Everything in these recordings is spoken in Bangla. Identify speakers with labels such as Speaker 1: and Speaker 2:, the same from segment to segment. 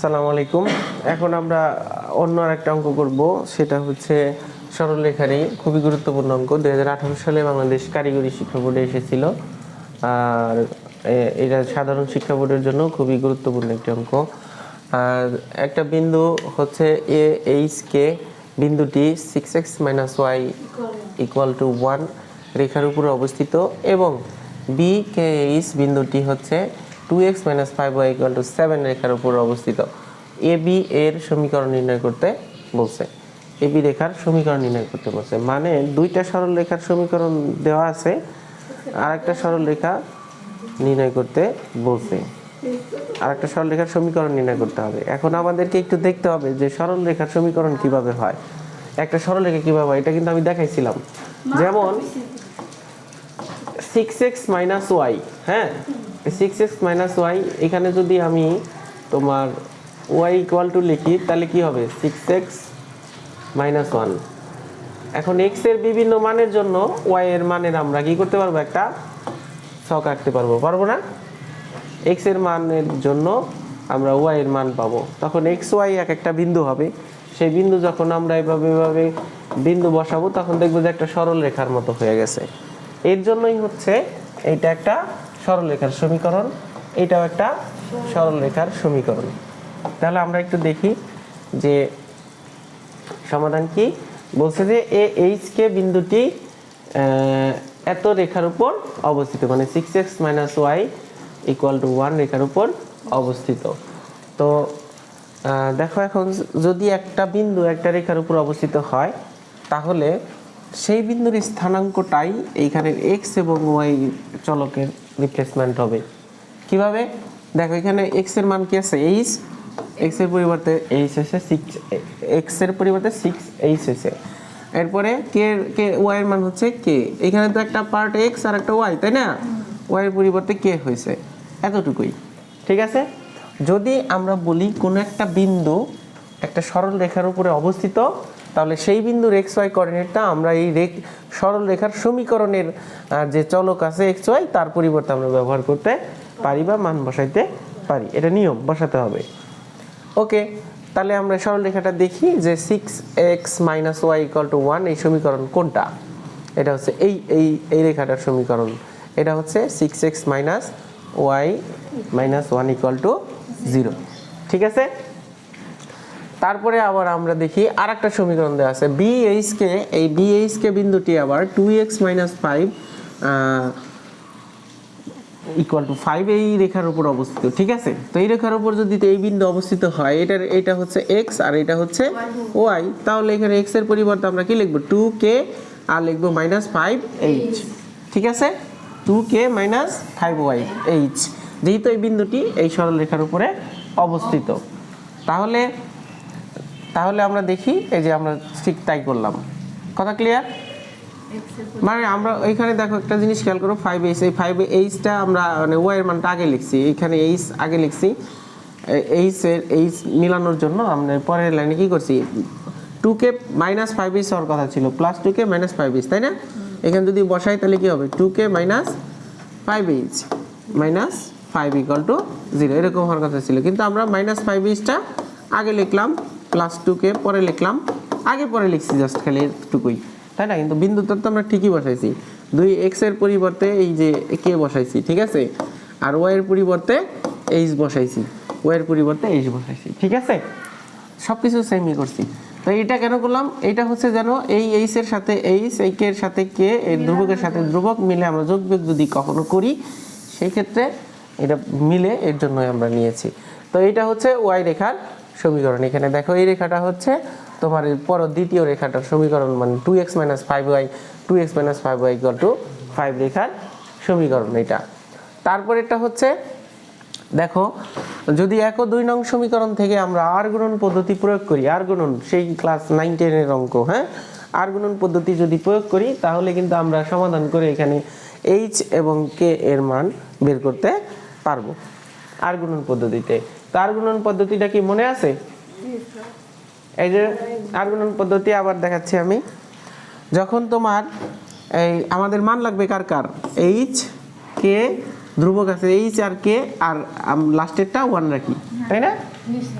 Speaker 1: সালাম আলাইকুম। এখন আমরা অন্য আর একটা অঙ্ক করব, সেটা হচ্ছে সরলরেখারই খুবই গুরুত্বপূর্ণ অঙ্ক। দু হাজার আঠারো সালে বাংলাদেশ কারিগরি শিক্ষা বোর্ডে এসেছিল। আর এটা সাধারণ শিক্ষা বোর্ডের জন্য খুবই গুরুত্বপূর্ণ একটি অঙ্ক। আর একটা বিন্দু হচ্ছে এ এইচ কে বিন্দুটি six X minus Y equal to one রেখার উপরে অবস্থিত। এবং বি কে এইচ বিন্দুটি হচ্ছে two X minus five Y equal to seven রেখার উপর অবস্থিত। এ বি এর সমীকরণ নির্ণয় করতে বলছে। এ বি রেখার সমীকরণ নির্ণয় করতে বলছে। মানে দুইটা সরল রেখার সমীকরণ দেওয়া আছে আর একটা সরল রেখা নির্ণয় করতে বলছে। আর একটা সরল রেখার সমীকরণ নির্ণয় করতে হবে। এখন আমাদেরকে একটু দেখতে হবে যে সরল রেখার সমীকরণ কীভাবে হয়। একটা সরল রেখা কীভাবে হয় এটা কিন্তু আমি দেখাইছিলাম। যেমন সিক্স এক্স মাইনাস ওয়াই হ্যাঁ? সিক্স এক্স মাইনাস ওয়াই এখানে যদি আমি তোমার ওয়াই ইকুয়াল টু লিখি, তাহলে কি হবে? সিক্স এক্স মাইনাস ওয়ান এখন এক্সের বিভিন্ন মানের জন্য ওয়াই এর মানের আমরা কি করতে পারব? একটা ছক আঁকতে পারব। পারব না? এক্সের মানের জন্য আমরা ওয়াই এর মান পাবো। তখন এক্স ওয়াই এক একটা বিন্দু হবে। সেই বিন্দু যখন আমরা এভাবে এভাবে বিন্দু বসাবো, তখন দেখব যে একটা সরল রেখার মতো হয়ে গেছে। এর জন্যই হচ্ছে এটা একটা সরল রেখার সমীকরণ, এটাও একটা সরল রেখার সমীকরণ। তাহলে আমরা একটু দেখি যে সমাধান কি? বলছে যে এ এইচ কে বিন্দুটি এত রেখার উপর অবস্থিত মানে six X minus Y equal to one রেখার উপর অবস্থিত। তো দেখো এখন, যদি একটা বিন্দু একটা রেখার উপর অবস্থিত হয়, তাহলে সেই বিন্দুর স্থানাঙ্কটাই এইখানে এক্স এবং ওয়াই চলকের রিপ্লেসমেন্ট হবে। কীভাবে? দেখো, এখানে এক্সের মান কি আছে? এইচ এক্সের পরিবর্তে এইচ এসে সিক্স এক্সের পরিবর্তে সিক্স এইচ এসে। এরপরে কে কে ওয়াই এর মান হচ্ছে কে এখানে তো একটা পার্ট এক্স আর একটা ওয়াই তাই না? ওয়াই এর পরিবর্তে কে হয়েছে। এতটুকুই। ঠিক আছে? যদি আমরা বলি কোনো একটা বিন্দু একটা সরল রেখার উপরে অবস্থিত তাহলে সেই বিন্দুর এক্স ওয়াই কোঅর্ডিনেটটা আমরা এই রেখ, সরল রেখার সমীকরণের যে চলক আছে এক্স ওয়াই তার পরিবর্তে আমরা ব্যবহার করতে পারি বা মান বসাইতে পারি। এটা নিয়ম, বসাতে হবে। ওকে, তাহলে আমরা সরল রেখাটা দেখি যে six x minus y equal to one এই সমীকরণ কোনটা? এটা হচ্ছে এই এই এই রেখাটার সমীকরণ। এটা হচ্ছে six x minus y minus one equal to zero ঠিক আছে? তারপরে আবার আমরা দেখি আর একটা সমীকরণ দেওয়া আছে। বিএইচ কে এই বিএইচ কে বিন্দুটি আবার two x minus five equal to five এই রেখার উপর অবস্থিত, ঠিক আছে? তো এই রেখার উপর যদি এই বিন্দু অবস্থিত হয়, এটার, এটা হচ্ছে এক্স আর এটা হচ্ছে ওয়াই তাহলে এখানে এক্সের পরিবর্তে আমরা কি লিখব? টু কে আর লিখব মাইনাস ফাইভ এইচ ঠিক আছে? Two K minus five Y H যেহেতু এই বিন্দুটি এই সরল রেখার উপরে অবস্থিত। তাহলে তাহলে আমরা দেখি, এই যে আমরা ঠিক তাই করলাম। কথা ক্লিয়ার মানে আমরা এখানে দেখো একটা জিনিস খেয়াল করো ফাইভ এইচ এই ফাইভ এইচটা আমরা মানে ওয়াই এর মানটা আগে লিখছি এখানে এইচ আগে লিখছি। এইচ এর এইচ মিলানোর জন্য আমরা পরের লাইনে কী করছি? Two k minus five h হওয়ার কথা ছিল plus two k minus five h তাই না? এখানে যদি বসাই তাহলে কী হবে? Two k minus five h minus five equal to zero এরকম হওয়ার কথা ছিল। কিন্তু আমরা মাইনাস ফাইভ এইচটা আগে লিখলাম। প্লাস টু কে পরে লিখলাম। আগে পরে লিখছি জাস্ট খালি এটুকুই তাই না? কিন্তু বিন্দুটা তো আমরা ঠিকই বসাইছি। দুই এক্সের পরিবর্তে এই যে কে বসাইছি ঠিক আছে? আর ওয়াই এর পরিবর্তে এইচ বসাইছি। ওয়াই এর পরিবর্তে এইচ বসাইছি ঠিক আছে? সব কিছু সেমই করছি। তো এটা কেন করলাম? এটা হচ্ছে যেন এই এইচ এর সাথে এইচ এই কে এর সাথে কে এর ধ্রুবকের সাথে ধ্রুবক মিলে আমরা যোগ বিয়োগ যদি কখনো করি সেই ক্ষেত্রে এটা মিলে এর জন্যই আমরা নিয়েছি। তো এটা হচ্ছে ওয়াই রেখার সমীকরণ। এখানে দেখো, এই রেখাটা হচ্ছে তোমার পর দ্বিতীয় রেখাটার সমীকরণ মানে two x minus five y two x minus five y equal to five রেখার সমীকরণ এটা। তারপর এটা হচ্ছে, দেখো, যদি এক দুই নং সমীকরণ থেকে আমরা আর গুণন পদ্ধতি প্রয়োগ করি আর গুণন, সেই ক্লাস নাইন টেনের অঙ্ক হ্যাঁ? আর গুণন পদ্ধতি যদি প্রয়োগ করি, তাহলে কিন্তু আমরা সমাধান করে এখানে এইচ এবং কে এর মান বের করতে পারব আর গুণন পদ্ধতিতে। তো আর গুণন পদ্ধতিটা কি মনে আছে? এই যে আর গুণন পদ্ধতি আবার দেখাচ্ছি আমি। যখন তোমার এই আমাদের মান লাগবে কার কার? এইচ কে ধ্রুবক আছে এইচ আর কে আর লাস্টেরটা ওয়ান রাখি, তাই না?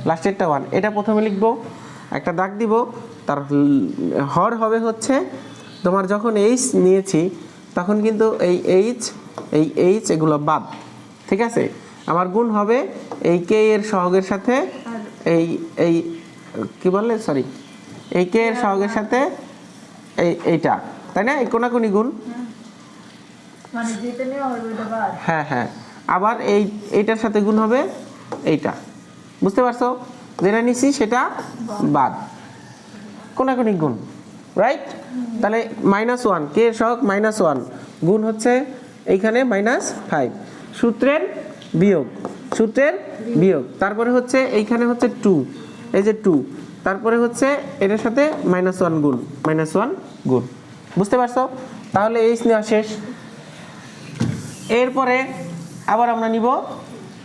Speaker 1: লাস্টেরটা ওয়ান এটা প্রথমে লিখব, একটা দাগ দিব, তার হর হবে হচ্ছে, তোমার যখন এইচ নিয়েছি, তখন কিন্তু এই এইচ এই এইচ এগুলো বাদ, ঠিক আছে? আমার গুণ হবে এই কে এর সহগের সাথে এই এই কি বললে? সরি এই কে এর সহগের সাথে এই এইটা। তাই না? এই কোনাকুনি গুণ।
Speaker 2: মানে হবে বাদ।
Speaker 1: হ্যাঁ হ্যাঁ। আবার এই এইটার সাথে গুণ হবে এইটা। বুঝতে পারছ? যেটা নিছি সেটা বাদ। কোনাকুনি গুণ। রাইট তাহলে মাইনাস ওয়ান কে এর সহগ? মাইনাস ওয়ান গুণ হচ্ছে এইখানে মাইনাস ফাইভ সূত্রের বিয়োগ। সূত্রের বিয়োগ। তারপরে হচ্ছে এইখানে হচ্ছে টু এই যে টু তারপরে হচ্ছে এটার সাথে মাইনাস ওয়ান গুণ। মাইনাস ওয়ান গুণ। বুঝতে পারছ? তাহলে এইচ নেওয়া শেষ। এরপরে আবার আমরা নিব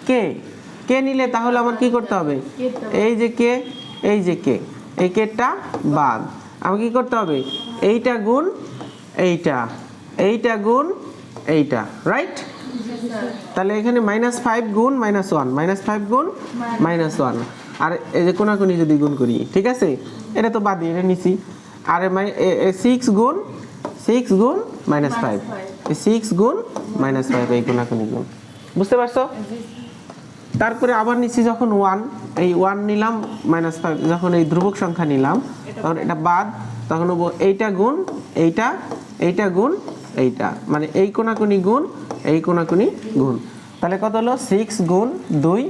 Speaker 1: কে কে নিলে তাহলে আমার কি করতে হবে? এই যে কে এই যে কে এই কেটা বাদ। আমার কি করতে হবে? এইটা গুণ এইটা। এইটা গুণ এইটা। রাইট তাহলে এখানে মাইনাস ফাইভ গুণ মাইনাস ওয়ান মাইনাস ফাইভ গুণ মাইনাস ওয়ান আর এই যে কোনাকুনি যদি গুণ করি ঠিক আছে? এটা তো বাদ দিয়ে এটা নিছি। আর সিক্স গুণ সিক্স গুণ মাইনাস ফাইভ সিক্স গুণ মাইনাস ফাইভ এই কোনাকুনি গুণ। বুঝতে পারছ? তারপরে আবার নিচ্ছি যখন ওয়ান এই ওয়ান নিলাম মাইনাস ফাইভ যখন এই ধ্রুবক সংখ্যা নিলাম তখন এটা বাদ তখন এইটা গুণ এইটা এইটা গুণ এইটা। মানে এই কোনাকুনি গুণ, এই কোনাকুনি গুণ। তাহলে কত হলো? সিক্স গুণ দুই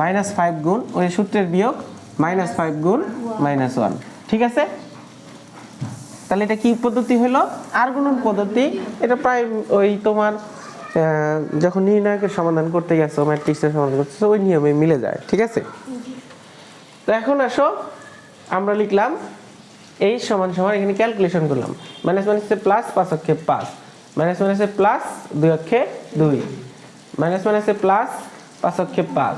Speaker 1: মাইনাস ফাইভ গুণ, ওই সূত্রের বিয়োগ মাইনাস ফাইভ গুণ মাইনাস ওয়ান ঠিক আছে? তাহলে এটা কি পদ্ধতি হলো? আর গুণন পদ্ধতি। এটা প্রায় ওই তোমার যখন নির্ণায়কের সমাধান করতে গেছো, ম্যাট্রিক্সের সমাধান করতেছো ওই নিয়মে মিলে যায়। ঠিক আছে? তো এখন আসো, আমরা লিখলাম এই সমান সমান এখানে ক্যালকুলেশন করলাম। মাইনাস মাইনাসে প্লাস পাঁচ অক্ষে পাঁচ। মাইনাস মাইনাসে প্লাস দুই অক্ষে দুই। মাইনাস মাইনাসে প্লাস পাঁচ অক্ষে পাঁচ।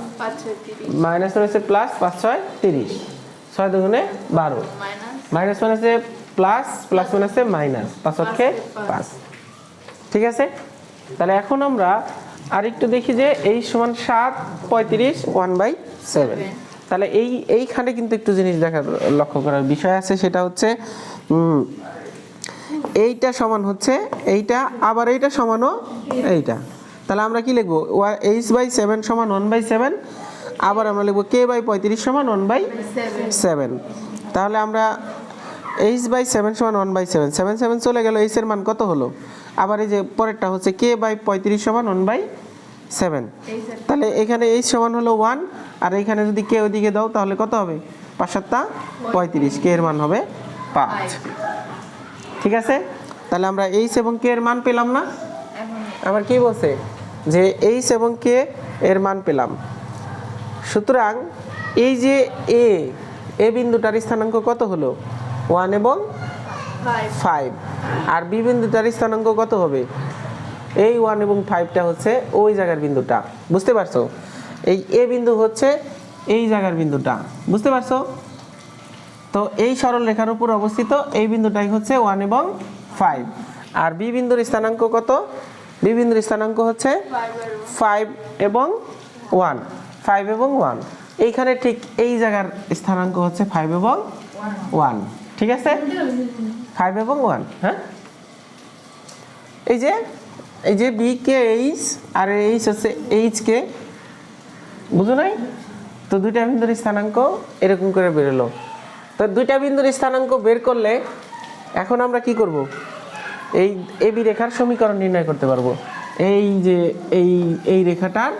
Speaker 1: মাইনাস মাইনাসে প্লাস পাঁচ ছয় তিরিশ। ছয় দুগুণে বারো।
Speaker 2: মাইনাস
Speaker 1: মাইনাস মাইনাসে প্লাস প্লাস মাইনাসে মাইনাস পাঁচ অক্ষে পাঁচ। ঠিক আছে? তাহলে এখন আমরা আরেকটু দেখি যে এই সমান সাত পঁয়ত্রিশ ওয়ান বাই সেভেন তাহলে এই, এইখানে কিন্তু একটু জিনিস দেখার, লক্ষ্য করার বিষয় আছে, সেটা হচ্ছে এইটা সমান হচ্ছে, এইটা, আবার এইটা সমানও এইটা। তাহলে আমরা কি লিখব? এইচ বাই সেভেন সমান ওয়ান বাই সেভেন, আবার আমরা লিখব কে বাই পঁয়ত্রিশ সমান ওয়ান বাই
Speaker 2: সেভেন।
Speaker 1: তাহলে আমরা এইচ বাই সেভেন সমান one by seven seven seven চলে গেল, এইচের মান কত হলো? আবার এই যে পরেরটা হচ্ছে কে বাই পঁয়ত্রিশ সমান ওয়ান বাই সেভেন। তাহলে এখানে এইচ সমান হলো ওয়ান আর এখানে যদি কে ওইদিকে দাও তাহলে কত হবে? পাঁচ সাতটা পঁয়ত্রিশ। কে এর মান হবে পাঁচ। ঠিক আছে? তাহলে আমরা এইচ এবং কে এর মান পেলাম না? আবার কি বলছে? যে এইচ এবং কে এর মান পেলাম। সুতরাং এই যে এ এ বিন্দুটার স্থানাঙ্ক কত হলো? ওয়ান এবং
Speaker 2: ফাইভ
Speaker 1: ফাইভ আর বি বিন্দুটার স্থানাঙ্ক কত হবে? এই ওয়ান এবং ফাইভটা হচ্ছে ওই জায়গার বিন্দুটা। বুঝতে পারছ? এই এ বিন্দু হচ্ছে এই জায়গার বিন্দুটা। বুঝতে পারছ? তো এই সরল রেখার উপর অবস্থিত এই বিন্দুটাই হচ্ছে ওয়ান এবং ফাইভ আর বি বিন্দুর স্থানাঙ্ক কত? বি বিন্দুর স্থানাঙ্ক হচ্ছে ফাইভ এবং ওয়ান ফাইভ এবং ওয়ান এইখানে ঠিক এই জায়গার স্থানাঙ্ক হচ্ছে ফাইভ এবং ওয়ান ঠিক আছে? ফাইভ এবং ওয়ান হ্যাঁ? এই যে এই যে বি কে এইচ আর এইচ হচ্ছে এইচ কে বুঝো নাই? তো দুইটা বিন্দুর স্থানাঙ্ক এরকম করে বেরোলো। তো দুইটা বিন্দুর স্থানাঙ্ক বের করলে এখন আমরা কি করব? এই এবি রেখার সমীকরণ নির্ণয় করতে পারব। এই যে এই এই রেখাটার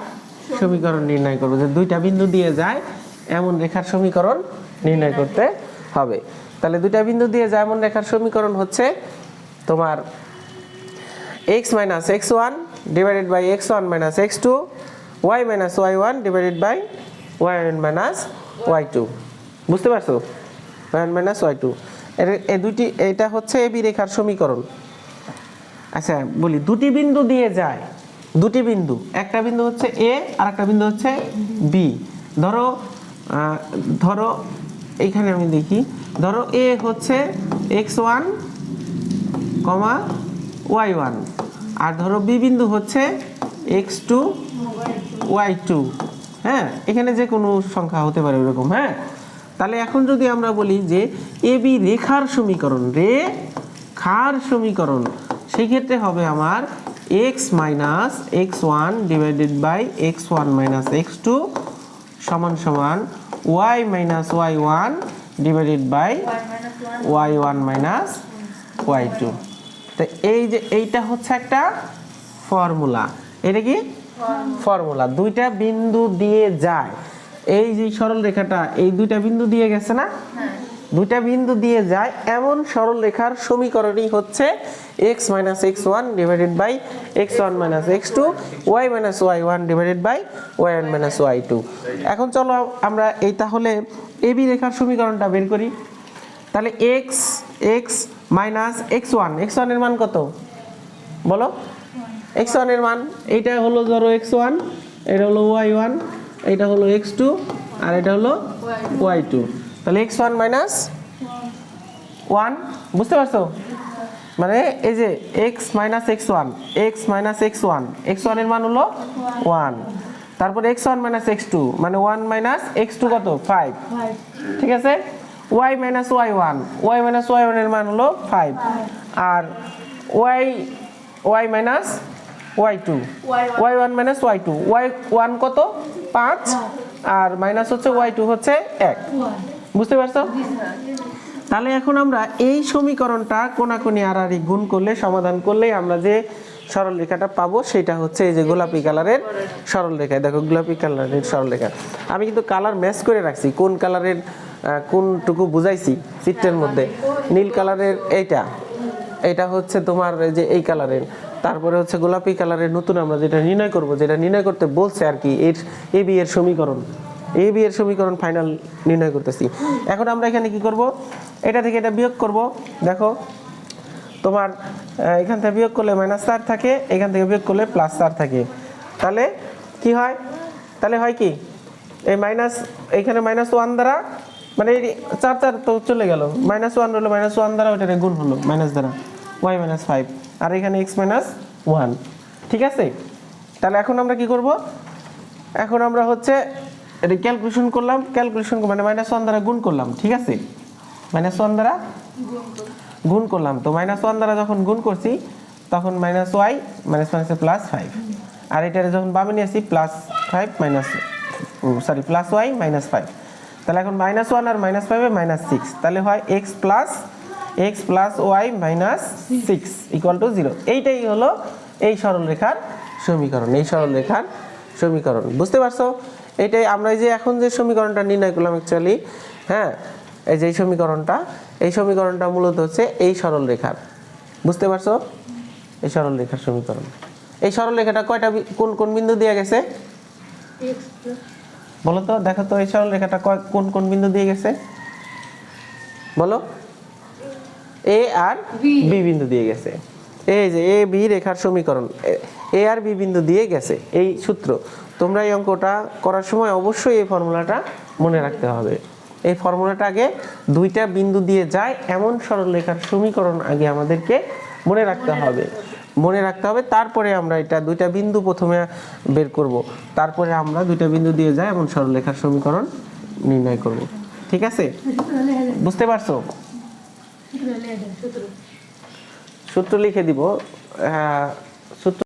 Speaker 1: সমীকরণ নির্ণয় করব। যে দুইটা বিন্দু দিয়ে যায়, এমন রেখার সমীকরণ নির্ণয় করতে হবে। তাহলে দুইটা বিন্দু দিয়ে যায়, এমন রেখার সমীকরণ হচ্ছে তোমার x minus x1 divided by x1 minus x2 y minus y1 divided by y1 minus y2 বুঝতে পারছ? Y1 minus y2 এর এই দুটি, এটা হচ্ছে এবি রেখার সমীকরণ। আচ্ছা বলি, দুটি বিন্দু দিয়ে যায়। দুটি বিন্দু। একটা বিন্দু হচ্ছে এ আর একটা বিন্দু হচ্ছে বি ধরো ধরো এইখানে আমি দেখি। ধরো এ হচ্ছে এক্স ওয়ান কমা ওয়াই ওয়ান। আর ধরো বি বিন্দু হচ্ছে এক্স টু ওয়াই টু। হ্যাঁ এখানে যে কোনো সংখ্যা হতে পারে ওরকম হ্যাঁ? তাহলে এখন যদি আমরা বলি যে এ বি রেখার সমীকরণ, রে খার সমীকরণ, সেক্ষেত্রে হবে আমার x minus x one divided by x one minus x two সমান সমান y minus y one divided by y one minus y two. তো এই যে এইটা হচ্ছে একটা ফর্মুলা। এটা কি? ফর্মুলা। দুইটা বিন্দু দিয়ে যায়। এই যে সরল রেখাটা এই দুইটা বিন্দু দিয়ে গেছে না?
Speaker 2: হ্যাঁ।
Speaker 1: দুইটা বিন্দু দিয়ে যায়। এমন সরল রেখার সমীকরণই হচ্ছে x minus x one divided by x one minus x two y minus y one divided by y one minus y two এখন চলো আমরা এই তাহলে এবি রেখার সমীকরণটা বের করি। তাহলে x x minus x one. X ওয়ানের মান কত? বলো। এক্স ওয়ানের মান এইটা হলো ধরো এক্স ওয়ান এটা হলো ওয়াই ওয়ান এটা হলো এক্স টু আর এটা হলো ওয়াই টু। তাহলে এক্স ওয়ান মাইনাস ওয়ান বুঝতে পারছ? মানে এই যে x minus x one x minus x one x ওয়ানের মান হলো ওয়ান। তারপর x one minus x two মানে ওয়ান মাইনাস এক্স টু কত? ফাইভ।
Speaker 2: ফাইভ।
Speaker 1: ঠিক আছে? Y minus y one y minus y ওয়ানের মান হলো ফাইভ আর y y minus y two
Speaker 2: y
Speaker 1: one minus y two y one কত? পাঁচ. আর মাইনাস হচ্ছে ওয়াই টু হচ্ছে এক। বুঝতে পারছ? তাহলে এখন আমরা এই সমীকরণটা কোনাকুনি আড়াআড়ি গুণ করলে সমাধান করলেই আমরা যে সরল রেখাটা পাবো সেটা হচ্ছে এই যে গোলাপি কালারের সরল রেখা দেখো গোলাপি কালারের সরল রেখা আমি কিন্তু কালার ম্যাচ করে রাখছি কোন কালারের কোনটুকু বুঝাইছি চিত্রের মধ্যে? নীল কালারের এইটা। এটা হচ্ছে তোমার এই যে এই কালারের। তারপরে হচ্ছে গোলাপি কালারের নতুন আমরা যেটা নির্ণয় করব যেটা নির্ণয় করতে বলছে আর কি এর এ বি এর সমীকরণ। এ বি এর সমীকরণ ফাইনাল নির্ণয় করতেছি। এখন আমরা এখানে কি করব? এটা থেকে এটা বিয়োগ করব। দেখো তোমার এখান থেকে বিয়োগ করলে মাইনাস চার থাকে এখান থেকে বিয়োগ করলে প্লাস চার থাকে। তাহলে কি হয়? তাহলে হয় কি? এই মাইনাস এইখানে মাইনাস ওয়ান দ্বারা মানে চার চার তো চলে গেল। মাইনাস ওয়ান হলো মাইনাস ওয়ান দ্বারা ওইটারে গুণ হলো মাইনাস দ্বারা। ওয়াই মাইনাস ফাইভ আর এখানে এক্স মাইনাস ওয়ান ঠিক আছে? তাহলে এখন আমরা কি করব? এখন আমরা হচ্ছে এটা ক্যালকুলেশন করলাম ক্যালকুলেশন মানে মাইনাস ওয়ান দ্বারা গুণ করলাম, ঠিক আছে? মাইনাস ওয়ান দ্বারা গুণ করলাম। তো মাইনাস ওয়ান দ্বারা যখন গুণ করছি, তখন মাইনাস ওয়াই মাইনাস মাইনাসে প্লাস ফাইভ আর এটারে যখন বামে নিয়ে আসি plus five minus sorry plus y minus five তাহলে এখন মাইনাস ওয়ান আর মাইনাস ফাইভে মাইনাস সিক্স তাহলে হয় x plus x plus y minus six equal to zero এইটাই হলো এই সরলরেখার সমীকরণ, এই সরলরেখার সমীকরণ। বুঝতে পারছ? এটাই আমরা এই যে এখন যে সমীকরণটা নির্ণয় করলাম অ্যাকচুয়ালি হ্যাঁ এই যে এই সমীকরণটা এই সমীকরণটা মূলত হচ্ছে এই সরল রেখার বুঝতে পারছ? এই সরল রেখার সমীকরণ। এই সরল রেখাটা কয়টা কোন কোন বিন্দু দেওয়া গেছে? বলো তো দেখো তো এই সরল রেখাটা কয়- কোন কোন বিন্দু দিয়ে গেছে? বলো। এ আর বি। বিন্দু দিয়ে গেছে। এই যে এ বি রেখার সমীকরণ এ আর বি বিন্দু দিয়ে গেছে এই সূত্র। তোমরা এই অঙ্কটা করার সময় অবশ্যই এই ফর্মুলাটা মনে রাখতে হবে। এই ফর্মুলাটা আগে দুইটা বিন্দু দিয়ে যায় এমন সরলরেখার সমীকরণ আগে আমাদেরকে মনে রাখতে হবে। মনে রাখতে হবে তারপরে আমরা এটা দুইটা বিন্দু প্রথমে বের করব। তারপরে আমরা দুইটা বিন্দু দিয়ে যাই এমন সরলরেখার সমীকরণ নির্ণয় করব। ঠিক আছে? বুঝতে পারছ? সূত্র লিখে দিব আহ,